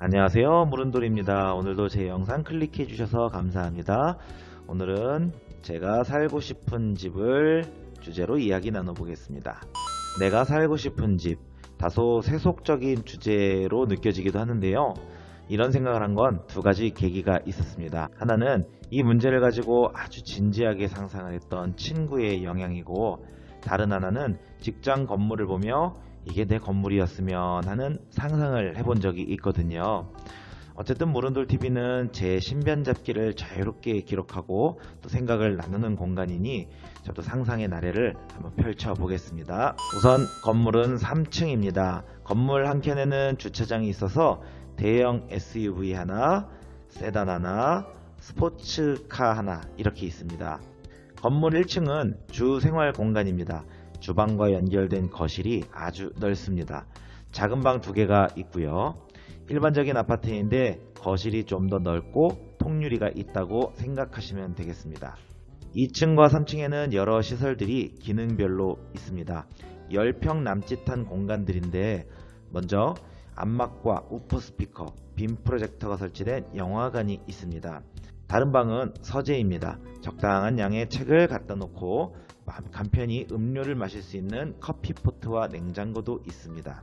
안녕하세요. 무른돌입니다. 오늘도 제 영상 클릭해 주셔서 감사합니다. 오늘은 제가 살고 싶은 집을 주제로 이야기 나눠보겠습니다. 내가 살고 싶은 집 다소 세속적인 주제로 느껴지기도 하는데요. 이런 생각을 한 건 두 가지 계기가 있었습니다. 하나는 이 문제를 가지고 아주 진지하게 상상을 했던 친구의 영향이고 다른 하나는 직장 건물을 보며 이게 내 건물이었으면 하는 상상을 해본 적이 있거든요. 어쨌든 모른돌TV는 제 신변 잡기를 자유롭게 기록하고 또 생각을 나누는 공간이니 저도 상상의 나래를 한번 펼쳐 보겠습니다. 우선 건물은 3층입니다. 건물 한 켠에는 주차장이 있어서 대형 SUV 하나, 세단 하나, 스포츠카 하나 이렇게 있습니다. 건물 1층은 주 생활 공간입니다. 주방과 연결된 거실이 아주 넓습니다. 작은 방 두 개가 있고요. 일반적인 아파트인데 거실이 좀 더 넓고 통유리가 있다고 생각하시면 되겠습니다. 2층과 3층에는 여러 시설들이 기능별로 있습니다. 10평 남짓한 공간들인데 먼저 암막과 우퍼 스피커, 빔 프로젝터가 설치된 영화관이 있습니다. 다른 방은 서재입니다. 적당한 양의 책을 갖다 놓고 간편히 음료를 마실 수 있는 커피포트와 냉장고도 있습니다.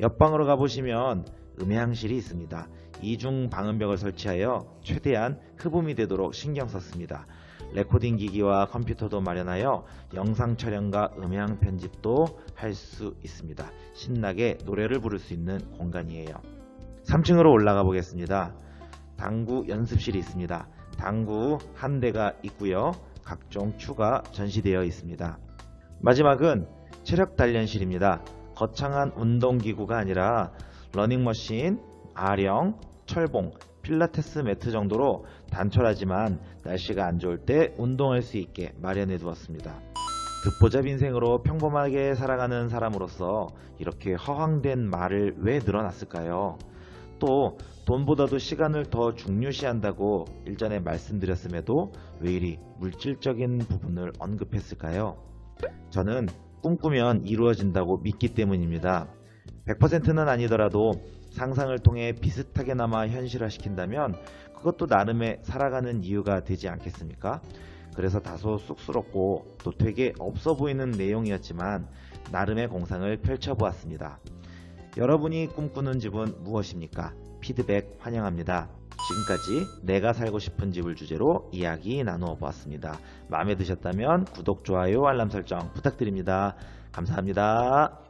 옆방으로 가보시면 음향실이 있습니다. 이중 방음벽을 설치하여 최대한 흡음이 되도록 신경 썼습니다. 레코딩 기기와 컴퓨터도 마련하여 영상 촬영과 음향 편집도 할 수 있습니다. 신나게 노래를 부를 수 있는 공간이에요. 3층으로 올라가 보겠습니다. 당구 연습실이 있습니다. 당구 한 대가 있고요. 각종 추가 전시되어 있습니다. 마지막은 체력 단련실입니다. 거창한 운동기구가 아니라 러닝머신, 아령, 철봉, 필라테스 매트 정도로 단촐하지만 날씨가 안 좋을 때 운동할 수 있게 마련해 두었습니다. 듣보잡 인생으로 평범하게 살아가는 사람으로서 이렇게 허황된 말을 왜 늘어났을까요? 또 돈보다도 시간을 더 중요시한다고 일전에 말씀드렸음에도 왜 이리 물질적인 부분을 언급했을까요? 저는 꿈꾸면 이루어진다고 믿기 때문입니다. 100%는 아니더라도 상상을 통해 비슷하게나마 현실화시킨다면 그것도 나름의 살아가는 이유가 되지 않겠습니까? 그래서 다소 쑥스럽고 또 되게 없어 보이는 내용이었지만 나름의 공상을 펼쳐보았습니다. 여러분이 꿈꾸는 집은 무엇입니까? 피드백 환영합니다. 지금까지 내가 살고 싶은 집을 주제로 이야기 나누어 보았습니다. 마음에 드셨다면 구독, 좋아요, 알람 설정 부탁드립니다. 감사합니다.